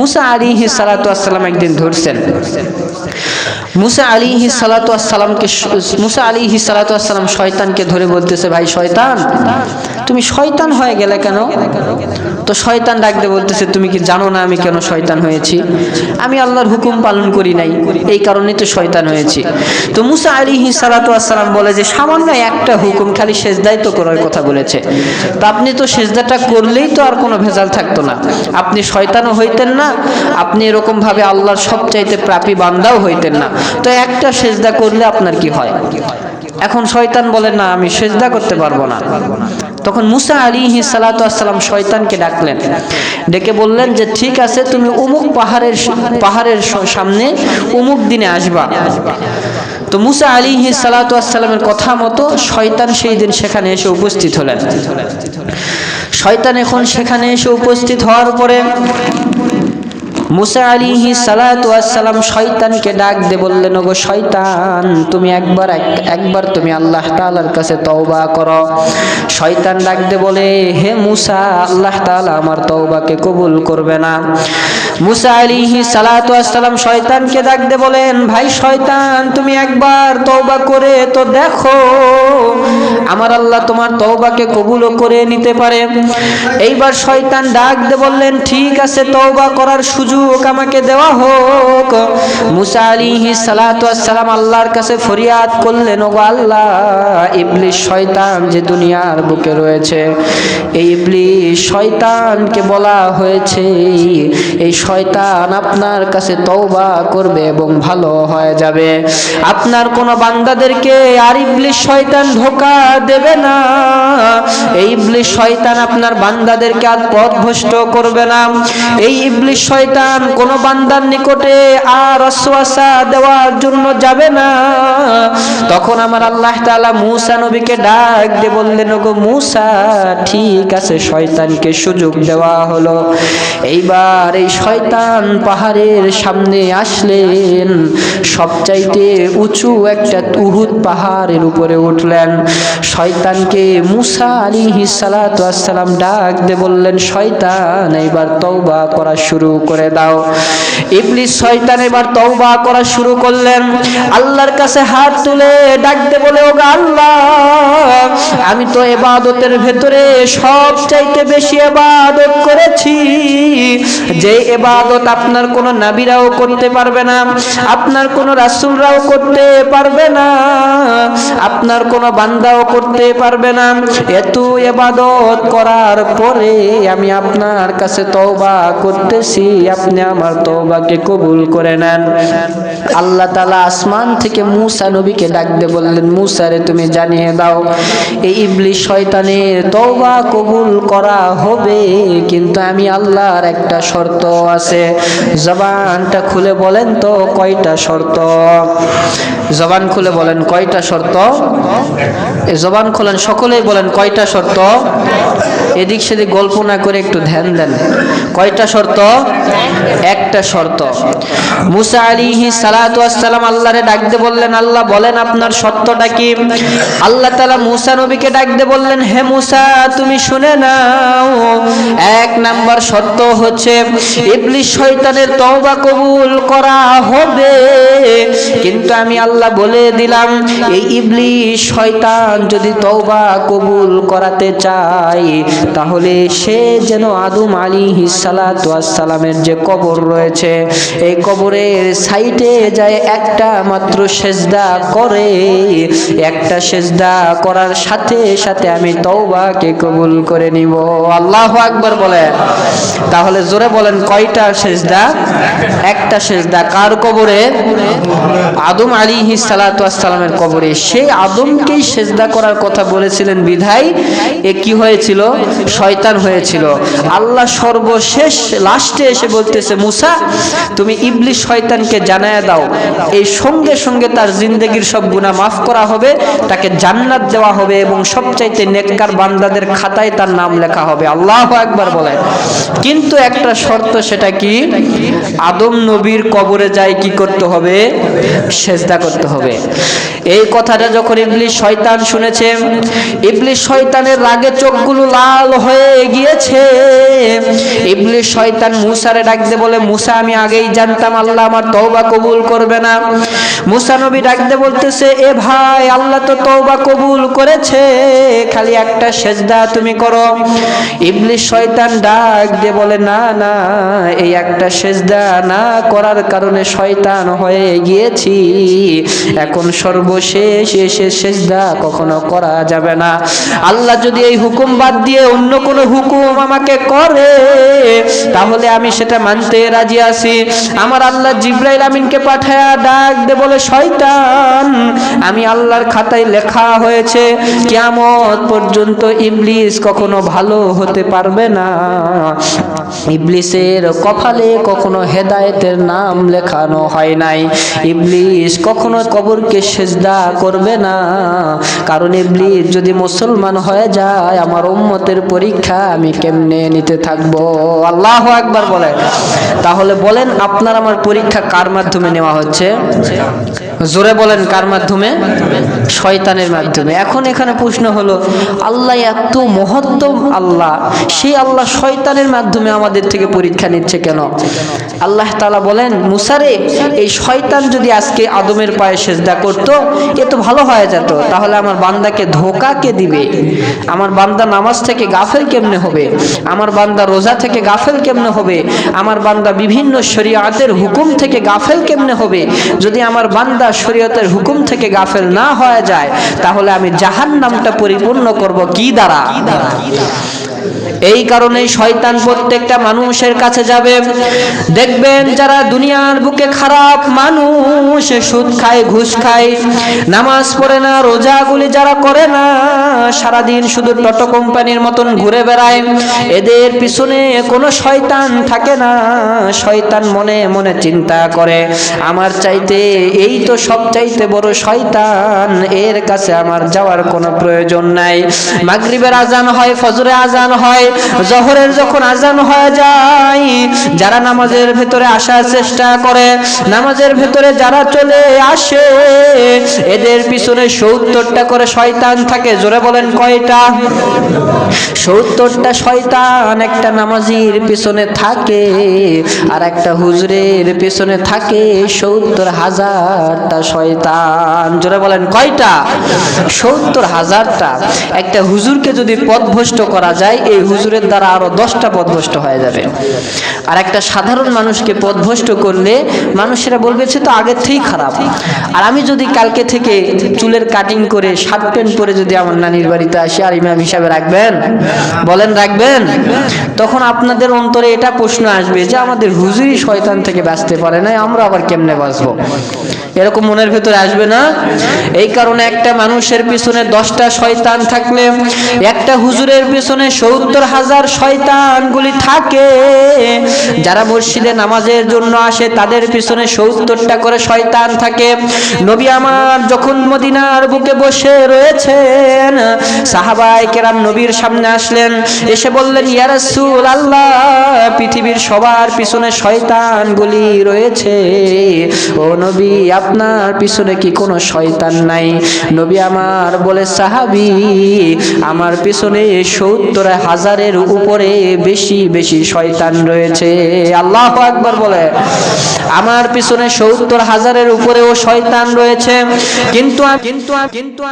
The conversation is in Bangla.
মুসা আলী সালাতাম একদিন ধরছেন। মুসা আলী সালাতামকে মুসা আলী সালাতাম শয়তানকে ধরে বলতেছে, ভাই শয়তান, তুমি শয়তান হয়ে গেলে কেন? তো শয়তান ডাকতে বলতেছে, তুমি কি জানো না আমি কেন শয়তান হয়েছি? আমি আল্লাহর হুকুম পালন করি নাই, এই কারণে তো শয়তান হয়েছি। তো মুসা আলী সালাতাম বলে যে, সামান্য একটা হুকুম খালি সেজদাই তো করার কথা বলেছে। তো আপনি তো সেজদাটা করলেই তো আর কোনো ভেজাল থাকতো না। আপনি শয়তানও হইতেন না আপনি এরকম ভাবে আল্লাহর সবচাইতে প্রাপী বান্দাও হইতেন না। তো একটা সেজদা করলে আপনার কি হয়? এখন শয়তান বলে, না, আমি সেজদা করতে পারব না। তখন মুসা আলী সালাতাম শয়তানকে ডাকলেন। ডেকে বললেন যে, ঠিক আছে, তুমি উমুক পাহাড়ের পাহাড়ের সামনে উমুক দিনে আসবা। তো মুসা আলী সালাতামের কথা মতো শয়তান সেই দিন সেখানে এসে উপস্থিত হলেন। শয়তান এখন সেখানে এসে উপস্থিত হওয়ার পরে মুসা আলিহি সালাতাম শয়তানকে ডাক দে বললেন, ওগো শয়তান, তুমি একবার একবার তুমি আল্লাহ তালার কাছে তওবা করো। শয়তান ডাক দে বলে, হে মুসা, আল্লাহ তালা আমার তওবাকে কবুল করবে না। মুসা আলিহি সালাতাম শয়তানকে ডাক দে বলেন, ভাই শয়তান, তুমি একবার তওবা করে তো দেখো আমার আল্লাহ তোমার তওবাকে কবুলও করে নিতে পারে। এইবার শয়তান ডাক দে বললেন, ঠিক আছে, তওবা করার সুযোগ আমাকে দেওয়া হোক। মুসা আলিহি সালাতাম আল্লাহর কাছে ফরিয়াদ করলেন ও আল্লাহ ইবলিশ শয়তান যে দুনিয়ার বুকে রয়েছে, এই ইবলিশ শয়তানকে বলা হয়েছে, এই শয়তান আপনার কাছে তওবা করবে এবং ভালো হয়ে যাবে। আপনার কোন বান্দাদেরকে আর ইবলিশ শয়তান ধোকা দেবে না। এই ইবলিশ শয়তান আপনার বান্দাদেরকে আর পথভ্রষ্ট করবে না। এই ইবলিশ শয়তান কোন বান্দার নিকটে আর অশ্বাসা দেওয়ার জন্য যাবে না। তখন আমার আল্লাহ তাআলা মূসা নবীকে ডাক দিয়ে বললেন, ওগো মূসা, ঠিক আছে, শয়তানকে সুযোগ দেওয়া হলো। এইবার এই শয়তান পাহাড়ের সামনে আসলেন। সবচাইতে উঁচু একটা উহুদ পাহাড়ের উপরে উঠলেন। শয়তানকে মুসা আলী সালাম ডাক দিয়ে বললেন শয়তান এইবার তৌবা করা শুরু করে দাও। ইবলিস শয়তান এবার তওবা করা শুরু করলেন। আল্লাহর কাছে হাত তুলে ডাকতে বলে, ওগো আল্লাহ, আমি তো এবাদতের ভেতরে সব চাইতে বেশি এবাদত করেছি। যে এবাদত আপনার কোন নাবিরাও করতে পারবে না, আপনার কোন রাসূলরাও করতে পারবে না, আপনার কোন বান্দাও করতে পারবে না। এত এবাদত করার পরে আমি আপনার কাছে তওবা করতেছি, আপনি আমার তওবাকে কবুল করে নেন। আল্লাহ তালা আসমান থেকে মূসা নবীকে ডাকতে বললেন, মূসা রে, তুমি জানিয়ে দাও, এই ইবলিশ শয়তানের তওবা কবুল করা হবে, কিন্তু আমি আল্লাহর একটা শর্ত আছে। জবানটা খুলে বলেন তো, কয়টা শর্ত? জবান খুলে বলেন, কয়টা শর্ত? এ জবান খোলেন, সকলেই বলেন, কয়টা শর্ত? এদিক সেদিক গল্প না করে একটু ধ্যান দেন। কয়টা শর্ত? একটা শর্ত। মুসা আলিহি সালাতাম আল্লাহরে ডাকতে বললেন, আল্লাহ বলেন আপনার শর্তটা কি? আল্লাহ তালা মুসা নবীকে ডাকতে বললেন, হে মুসা, তুমি শুনে নাও। এক নাম্বার শর্ত হচ্ছে, ইবলিশ শয়তানের তওবা কবুল করা হবে। কিন্তু আমি আল্লাহ বলে দিলাম, এই ইবলিশ শয়তান যদি তওবা কবুল করাতে চায়, তাহলে সে যেন আদম আলী সালামের যে কবর রয়েছে, এই কবরের সাইডে যায় একটা মাত্র সেজদা করে। একটা সেজদা করার সাথে সাথে আমি তওবাকে কবুল করে নিব। আল্লাহ আকবার বলে তাহলে জোরে বলেন, কয়টা সেজদা? একটা সেজদা কার কবরে? আদম আলী সালামের কবরে। সেই আদমকেই সেজদা করার কথা বলেছিলেন বিধায়। এ কি হয়েছিল? শয়তান হয়েছিল। আল্লাহ সর্বশেষ লাস্টে এসে বলতেছে, মুসা, তুমি ইবলিশ শয়তানকে জানায় দাও। এই সঙ্গে সঙ্গে তার জিন্দগির সব গুণা মাফ করা হবে, তাকে জান্নাত দেওয়া হবে এবং সবচাইতে নেককার বান্দাদের খাতায় তার নাম লেখা হবে। আল্লাহ একবার বলেন। কিন্তু একটা শর্ত সেটা কি? আদম নবীর কবরে যায় কি করতে হবে? সেজদা করতে হবে। এই কথাটা যখন ইবলিশ শয়তান শুনেছে ইবলিশ শয়তানের রাগে চোখগুলো লাল হয়ে গিয়েছে। ইবলিশ শয়তান মুসারে ডাক দিয়ে বলে, মুসা, আমি আগেই জানতাম, আল্লাহ আমার তওবা কবুল করবে না। মুসা নবী ডাক দে বলতেছে, এ ভাই, আল্লাহ তো তওবা কবুল করেছে। খালি একটা সেজদা তুমি করো। ইবলিশ শয়তান ডাক দিয়ে বলে, না না, এই একটা সেজদা না করার কারণে শয়তান হয়ে গিয়েছি। এখন সর্বশেষ এসে সেজদা কখনো করা যাবে না। আল্লাহ যদি এই হুকুম বাদ দিয়ে অন্য কোনো হুকুম আমাকে করে, তাহলে আমি সেটা মানতে রাজি আছি। আমার আল্লাহ জিব্রাইল আমিনকে পাঠায়া ডাক দে বলে, শয়তান, আমি আল্লাহর খাতায় লেখা হয়েছে, কিয়ামত পর্যন্ত ইবলিস কখনো ভালো হতে পারবে না। ইবলিসের কপালে কখনো হেদায়েতের নাম লেখানো হয় নাই। ইবলিস কখনো কবরকে সেজদা করবে না। কারণ ইবলিস যদি মুসলমান হয়ে যায়, আমার উম্মতের পরীক্ষা আমি কেমনে নিতে থাকব? আল্লাহ একবার বলে তাহলে বলেন, আপনার আমার পরীক্ষা কার মাধ্যমে নেওয়া হচ্ছে? জোরে বলেন, কার মাধ্যমে? শয়তানের মাধ্যমে। এখন এখানে প্রশ্ন হলো, আল্লাহ এত মহত্তম আল্লাহ, সেই আল্লাহ শয়তানের মাধ্যমে আমাদের থেকে পরীক্ষা নিচ্ছে কেন? আল্লাহ তালা বলেন, মুসারে, এই শয়তান যদি আজকে আদমের পায়ে সেজদা করত, এ তো ভালো হয়ে যেত। তাহলে আমার বান্দাকে ধোকা কে দিবে? আমার বান্দা নামাজ থেকে গাফেল কেমনে হবে? আমার বান্দা রোজা থেকে গাফেল কেমনে হবে? আমার বান্দা বিভিন্ন শরীয়তের হুকুম থেকে গাফেল কেমনে হবে? যদি আমার বান্দা শরীয়তের হুকুম থেকে গাফেল না হয়ে যায়, তাহলে আমি জাহান নামটা পরিপূর্ণ করব কি দ্বারা? এই কারণেই শয়তান প্রত্যেকটা মানুষের কাছে যাবে। দেখবেন যারা দুনিয়ার বুকে খারাপ মানুষ, সুদ খায়, ঘুষ খায়, নামাজ পড়ে না, রোজাগুলি যারা করে না, সারাদিন শুধু টটো কোম্পানির মতন ঘুরে বেড়ায়। এদের পিছনে কোনো শয়তান থাকে না, শয়তান মনে মনে চিন্তা করে। আমার চাইতে এই তো সব চাইতে বড় শয়তান, এর কাছে আমার যাওয়ার কোনো প্রয়োজন নাই। মাগরিবের আজান হয়, ফজরে আজান হয় জহরের যখন আজান হয়ে যায়, যারা নামাজের ভেতরে আসার চেষ্টা করে, নামাজের ভেতরে যারা চলে আসে, এদের পিছনে সত্তরটা করে শয়তান থাকে। জোরে বলেন কয়টা? সত্তরটা শয়তান একটা নামাজির পিছনে থাকে, আর একটা হুজুরের পিছনে থাকে। সত্তর হাজারটা শয়তান। জোরে বলেন কয়টা? সত্তর হাজারটা। একটা হুজুরকে যদি পথভ্রষ্ট করা যায়, এই হুজুরের দ্বারা আরও দশটা পথভ্রষ্ট হয়ে যাবে। আর একটা সাধারণ মানুষকে পথভ্রষ্ট করলে মানুষেরা বলবে, সে তো আগের থেকেই খারাপ। আর আমি যদি কালকে থেকে চুলের কাটিং করে, শার্ট প্যান্ট পরে যদি আমার নানির বাড়িতে আসি, আর ইমাম হিসাবে রাখবেন? বলেন, রাখবেন? তখন আপনাদের অন্তরে এটা প্রশ্ন আসবে যে, আমাদের হুজুরি শয়তান থেকে বাঁচতে পারে না আমরা আবার কেমনে বাঁচবো? এরকম মনের ভেতরে আসবে না? এই কারণে একটা মানুষের পিছনে দশটা শয়তান থাকলে, একটা হুজুরের পিছনে সত্তর হাজার শয়তানগুলি থাকে। যারা মসজিদে নামাজের জন্য আসে, তাদের পিছনে সত্তরটা করে শয়তান থাকে। নবী আমার যখন মদিনার বুকে বসে রয়েছেন সাহাবাই কেরাম নবীর সামনে আসলেন। এসে বললেন ইয়ারসুল আল্লাহ পৃথিবীর সবার পিছনে শয়তানগুলি রয়েছে। ও নবী, আপনার পিছনে কি কোনো শয়তান নাই? নবী আমার বলে, সাহাবি, আমার পিছনে সত্তর হাজারের উপরে বেশি বেশি শয়তান রয়েছে। আল্লাহ একবার বলে, আমার পিছনে সত্তর হাজারের উপরেও শয়তান রয়েছে। কিন্তু কিন্তু কিন্তু